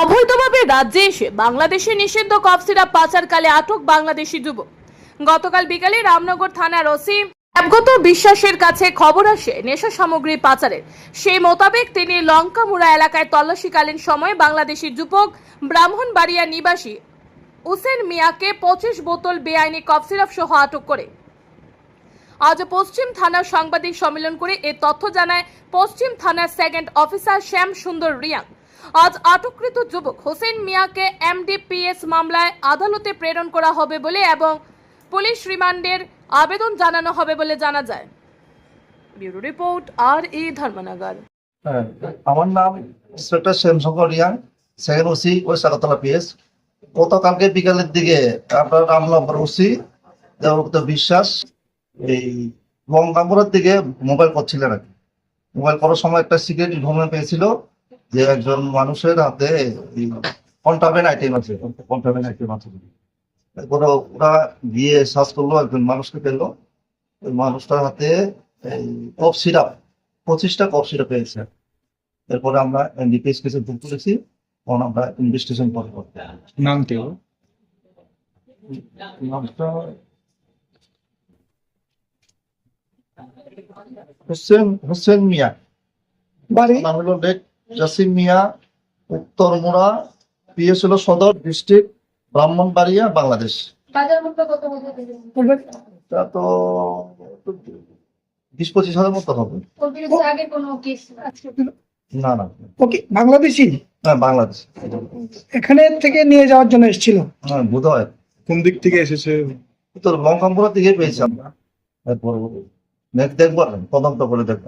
অবৈধভাবে রাজ্যে এসে বাংলাদেশে নিষিদ্ধ কফ সিরাপ পাচারকালে আটক বাংলাদেশি যুবক। গতকাল বিকালে রামনগর থানার ওসি অবগত বিশ্বাসের কাছে খবর আসে নেশা সামগ্রী পাচারের। সেই মোতাবেক তিনি লঙ্কামুড়া এলাকায় তল্লাশিকালীন সময়ে বাংলাদেশি যুবক, ব্রাহ্মণবাড়িয়া নিবাসী উসেন মিয়াকে পঁচিশ বোতল বেআইনি কফ সিরাপ সহ আটক করে। আজ পশ্চিম থানার সাংবাদিক সম্মেলন করে এ তথ্য জানায় পশ্চিম থানার সেকেন্ড অফিসার শ্যাম সুন্দর রিয়াং। আজ আটককৃত যুবক হোসেন মিয়াকে এমডিপিএস মামলায় আদালতে প্রেরণ করা হবে বলে এবং পুলিশ রিমান্ডের আবেদন জানানো হবে বলে জানা যায়। ব্যুরো রিপোর্ট আর ই ধর্মনগর। হ্যাঁ, আমার নাম inspector Shyamshankar Reang second OC ওই সাগরতলা পিএস। গতকালকে বিকালের দিকে আপনার রামনগর ওসি দেবভক্ত বিশ্বাস এই গঙ্গাপুরের দিকে মোবাইল করছিলেন আর কি। মোবাইল করার সময় একটা সিগারেট ঘুমে পেয়েছিল। যে একজন মানুষের হাতে কন্টাবেন আইটেম আছে আইটেম আছে এরপরে ওরা গিয়ে সার্চ করল একজন মানুষকে পেল। ওই মানুষটার হাতে কফ সিরাপ পঁচিশটা কফ সিরাপ পেয়েছে। এরপরে আমরা এনডিপিএস কেসে বুক করেছি তখন আমরা ইনভেস্টিগেশন করব। নামটি ওর? নামটা হোসেন হোসেন মিয়া। বাড়ি? নাম হলো জাসিম মিয়া উত্তরমুড়া পিএস হলো সদর ডিস্ট্রিক্ট ব্রাহ্মণবাড়িয়া বাংলাদেশ? তা তো বিশ পঁচিশ হাজার মতো হবে। ওর বিরুদ্ধে আগে কোনো কেস আছে না না। ওকে বাংলাদেশি? হ্যাঁ বাংলাদেশ। এখানে থেকে নিয়ে যাওয়ার জন্য এসেছিল? হ্যাঁ বোধ হয় কোন দিক থেকে এসেছে? তো লঙ্কামপুরা থেকে পেয়েছি আমরা। দেখব তদন্ত করে দেখব।